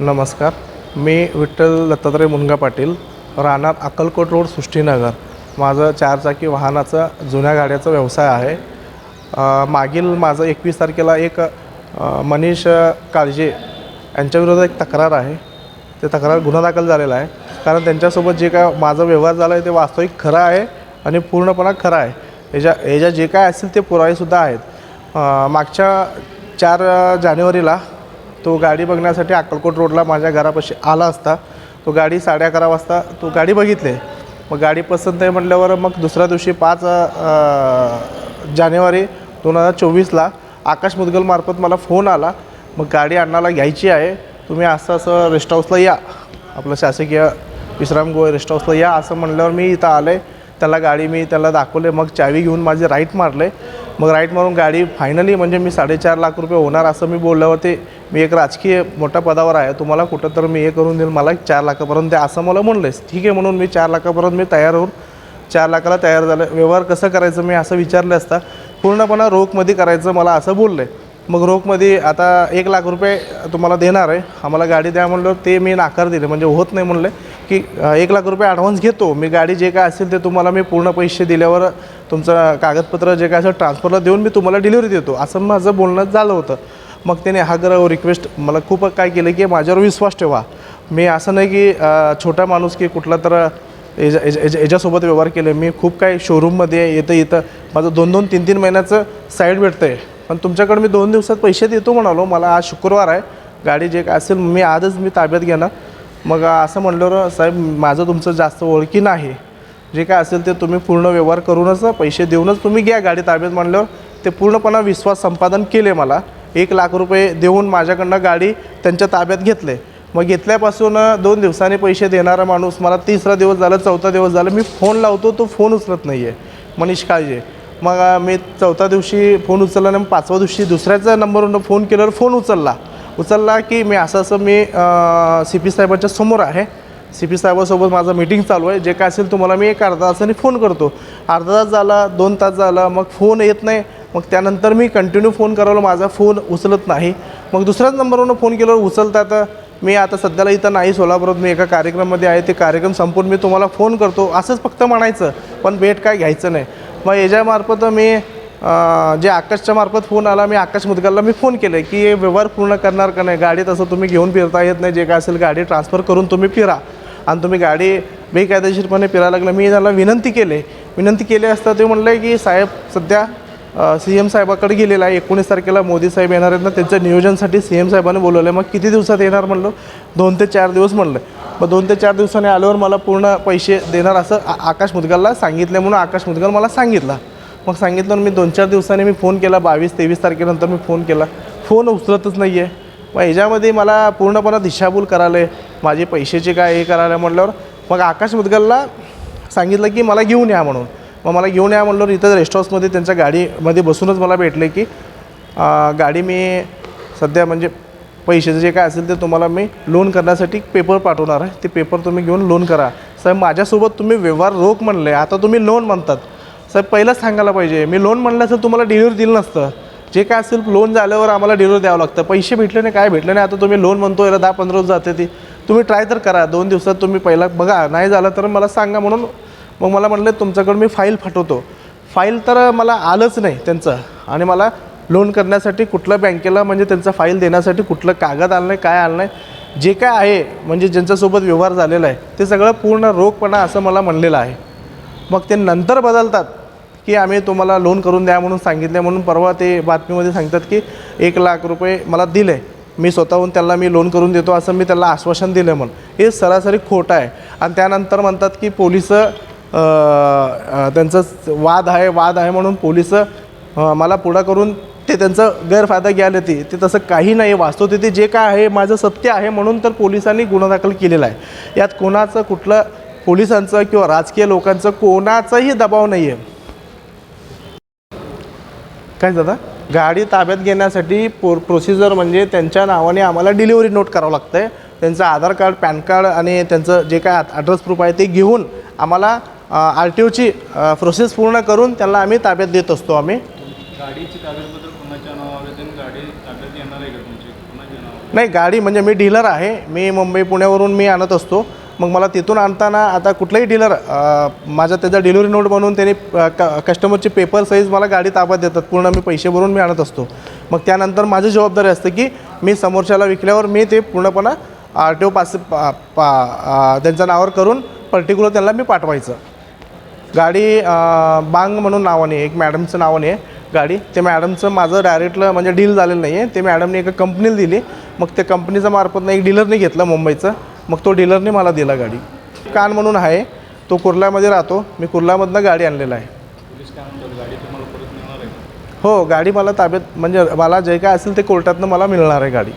नमस्कार. मी विठ्ठल दत्तात्रय मुनगा पाटील राहणार अक्कलकोट रोड सृष्टीनगर. माझं चारचाकी वाहनाचा जुन्या गाड्याचा व्यवसाय आहे. मागील माझं एकवीस तारखेला एक मनीष काळजे यांच्याविरोधात एक तक्रार आहे. ते तक्रार गुन्हा दाखल झालेला आहे. कारण त्यांच्यासोबत जे काय माझा व्यवहार झाला आहे ते वास्तविक खरं आहे आणि पूर्णपणा खरं आहे. याच्या याच्या जे काय असतील ते पुरावेसुद्धा आहेत. मागच्या चार जानेवारीला तो गाडी बघण्यासाठी अक्कलकोट रोडला माझ्या घरापाशी आला असता. तो गाडी साडे अकरा वाजता तो गाडी बघितले. मग गाडी पसंत आहे म्हटल्यावर मग दुसऱ्या दिवशी पाच अ, जानेवारी दोन हजार चोवीसला आकाश मुदगलमार्फत मला फोन आला. मग गाडी अण्णाला घ्यायची आहे. तुम्ही असं असं रेस्ट हाऊसला या. आपलं शासकीय विश्राम गोय रेस्ट हाऊसला या असं म्हणल्यावर मी इथं आले. त्याला गाडी मी त्याला दाखवले. मग चावी घेऊन माझे राईट मारले. मग राईट मारून गाडी फायनली म्हणजे मी साडेचार लाख रुपये होणार असं मी बोलल्यावरती मी एक राजकीय मोठ्या पदावर आहे. तुम्हाला कुठं तर मी हे करून देईल. मला एक चार लाखापर्यंत द्या असं मला म्हणलेस. ठीक आहे म्हणून मी चार लाखापर्यंत मी तयार होऊन चार लाखाला तयार झालं. व्यवहार कसं करायचं मी असं विचारलं असता पूर्णपणे रोखमध्ये करायचं मला असं बोलले. मग रोखमध्ये आता एक लाख रुपये तुम्हाला देणार आहे. आम्हाला गाडी द्या म्हणलं ते मी नाकार दिले. म्हणजे होत नाही म्हणले. की एक लाख रुपये ॲडव्हान्स घेतो. मी गाडी जे काय असेल ते तुम्हाला मी पूर्ण पैसे दिल्यावर तुमचं कागदपत्र जे काय असेल ट्रान्सफरला देऊन मी तुम्हाला डिलिव्हरी देतो. असं माझं बोलणं झालं होतं. मग त्याने हा गर रिक्वेस्ट मला खूप काय केलं की माझ्यावर विश्वास ठेवा. मी असं नाही की छोटा माणूस की कुठला तर याच्या याच्या- याच्यासोबत व्यवहार केले. मी खूप काही शोरूममध्ये येतं इथं माझं दोन दोन तीन तीन महिन्याचं साईड भेटतं आहे पण तुमच्याकडे मी दोन दिवसात पैसे देतो म्हणालो. मला आज शुक्रवार आहे. गाडी जे काय असेल मी आजच मी ताब्यात घेणार. मग असं म्हणलं साहेब माझं तुमचं जास्त ओळखी नाही. जे काय असेल ते तुम्ही पूर्ण व्यवहार करूनच पैसे देऊनच तुम्ही घ्या. गाडी ताब्यात म्हणल्यावर ते पूर्णपणा विश्वास संपादन केले मला. एक लाख रुपये देऊन माझ्याकडनं गाडी त्यांच्या ताब्यात घेतले. मग घेतल्यापासून दोन दिवसांनी पैसे देणारा माणूस मला तिसरा दिवस झाला चौथा दिवस झाला मी फोन लावतो तो फोन उचलत नाही आहे मनीष काळजे. मग मी चौथ्या दिवशी फोन उचलला आणि पाचव्या दिवशी दुसऱ्याचा नंबरवरून फोन केल्यावर फोन उचलला. उचलला की मी असं असं मी सी पी साहेबांच्या समोर आहे. सी पी साहेबासोबत माझं मीटिंग चालू आहे. जे काय असेल तुम्हाला मी एक अर्धा तासाने फोन करतो. अर्धा तास झाला दोन तास झाला मग फोन येत नाही. मग त्यानंतर मी कंटिन्यू फोन करावला माझा फोन उचलत नाही. मग दुसऱ्याच नंबरवरून फोन केल्यावर उचलतात मी आता सध्याला इथं नाही सोलापुरात मी एका कार्यक्रमामध्ये आहे. ते कार्यक्रम संपून मी तुम्हाला फोन करतो. असंच फक्त म्हणायचं. पण भेट काय घ्यायचं नाही. मग याच्यामार्फत मी जे आकाशच्या मार्फत फोन आला मी आकाश मुदगलला मी फोन केले की हे व्यवहार पूर्ण करणार का नाही? गाडी तसं तुम्ही घेऊन फिरता येत नाही जे काय असेल गाडी ट्रान्सफर करून तुम्ही फिरा. आणि तुम्ही गाडी बेकायदेशीरपणे फिरायला लागलं. मी त्याला विनंती केले. विनंती केली असता ते म्हणलं की साहेब सध्या सी एम साहेबाकडे गेलेला आहे. एकोणीस तारखेला मोदी साहेब येणार आहेत ना त्यांच्या नियोजनसाठी सी एम साहेबांनी बोलवलं आहे मग किती दिवसात येणार म्हणलं? दोन ते चार दिवस म्हणलं. मग दोन ते चार दिवसांनी आल्यावर मला पूर्ण पैसे देणार असं आकाश मुदगलला सांगितलं म्हणून आकाश मुदगल मला सांगितला. मग सांगितलं मी दोन चार दिवसांनी मी फोन केला बावीस तेवीस तारखेनंतर मी फोन केला. फोन उचलतच नाही आहे मग ह्याच्यामध्ये मला पूर्णपणे दिशाभूल करायला आहे. माझे पैशाचे काय हे करायला म्हटल्यावर मग आकाश मुदगलला सांगितलं की मला घेऊन या म्हणून. मग मला घेऊन या म्हणल्यावर इथं रेस्ट हाऊसमध्ये त्यांच्या गाडीमध्ये बसूनच मला भेटले की गाडी मी सध्या म्हणजे पैशाचं जे काय असेल ते तुम्हाला मी लोन करण्यासाठी पेपर पाठवणार आहे. ते पेपर तुम्ही घेऊन लोन करा. साहेब माझ्यासोबत तुम्ही व्यवहार रोख म्हणले. आता तुम्ही लोन म्हणतात. साहेब पहिलंच सांगायला पाहिजे. मी लोन म्हणलं असेल तुम्हाला डिलिव्हरी दिलं नसतं. जे काय असेल लोन झाल्यावर आम्हाला डिलिव्हरी द्यावं लागतं. पैसे भेटले नाही काय भेटले नाही. आता तुम्ही लोन म्हणतो याला दहा पंधरा दिवस जाते ती. तुम्ही ट्राय तर करा. दोन दिवसात तुम्ही पहिला बघा. नाही झालं तर मला सांगा म्हणून. मग मला म्हटलं तुमच्याकडून मी फाईल फटवतो. फाईल तर मला आलंच नाही त्यांचं. आणि मला लोन करण्यासाठी कुठल्या बँकेला म्हणजे त्यांचा फाईल देण्यासाठी कुठलं कागद आलं नाही काय आलं नाही. जे काय आहे म्हणजे ज्यांच्यासोबत व्यवहार झालेला आहे ते सगळं पूर्ण रोखपणा असं मला म्हणलेलं आहे. मग ते नंतर बदलतात. की आम्ही तुम्हाला लोन करून द्या म्हणून सांगितले म्हणून परवा ते बातमीमध्ये सांगतात की एक लाख रुपये मला दिले. मी स्वतःहून त्याला मी लोन करून देतो असं मी त्याला आश्वासन दिलं म्हणून. हे सरासरी खोटं आहे. आणि त्यानंतर म्हणतात की पोलीस त्यांचं वाद आहे वाद आहे म्हणून पोलीस मला पुढं करून ते त्यांचा गैरफायदा घ्यायला येते ते. तसं काही नाही. वास्तवतेथे जे काय आहे माझं सत्य आहे म्हणून तर पोलिसांनी गुन्हा दाखल केलेला आहे. यात कोणाचं कुठलं पोलिसांचं किंवा राजकीय लोकांचं कोणाचाही दबाव नाही आहे काय दादा? गाडी ताब्यात घेण्यासाठी पो प्रोसिजर म्हणजे त्यांच्या नावाने आम्हाला डिलिव्हरी नोट करावं लागतं आहे त्यांचं आधार कार्ड पॅन कार्ड आणि त्यांचं जे काय ॲड्रेस प्रूफ आहे ते घेऊन आम्हाला आर टी ओची प्रोसेस पूर्ण करून त्यांना आम्ही ताब्यात देत असतो आम्ही. गाडीची कागदपत्र कोणाच्या नावावर आहेत आणि गाडी ताब्यात येणार आहे का तुमची? कोणाच्या नावावर? नाही गाडी म्हणजे मी डीलर आहे. मी मुंबई पुण्यावरून मी आणत असतो. मग मला तिथून आणताना आता कुठलाही डीलर माझा त्याचा डिलिव्हरी नोट बनवून त्यांनी क कस्टमरचे पेपर साईज मला गाडी ताब्यात देतात. पूर्ण मी पैसे भरून मी आणत असतो. मग त्यानंतर माझी जबाबदारी असते की मी समोरच्याला विकल्यावर मी ते पूर्णपणे आर टी ओ पास पा पा त्यांच्या नावावर करून पर्टिक्युलर त्यांना मी पाठवायचं. गाडी बांग म्हणून नावाने एक मॅडमचं नावाने आहे गाडी. ते मॅडमचं माझं डायरेक्टलं म्हणजे डील झालेलं नाही आहे ते मॅडमने एका कंपनीला दिली. मग त्या मार्फत नाही एक डीलरने घेतलं मुंबईचं. मग तो डीलरने मला दिला गाडी. कान म्हणून आहे तो कुर्ल्यामध्ये राहतो. मी कुर्ल्यामधनं गाडी आणलेला आहे. हो गाडी मला ताब्यात म्हणजे मला जे काय असेल ते कोर्टातनं मला मिळणार आहे गाडी.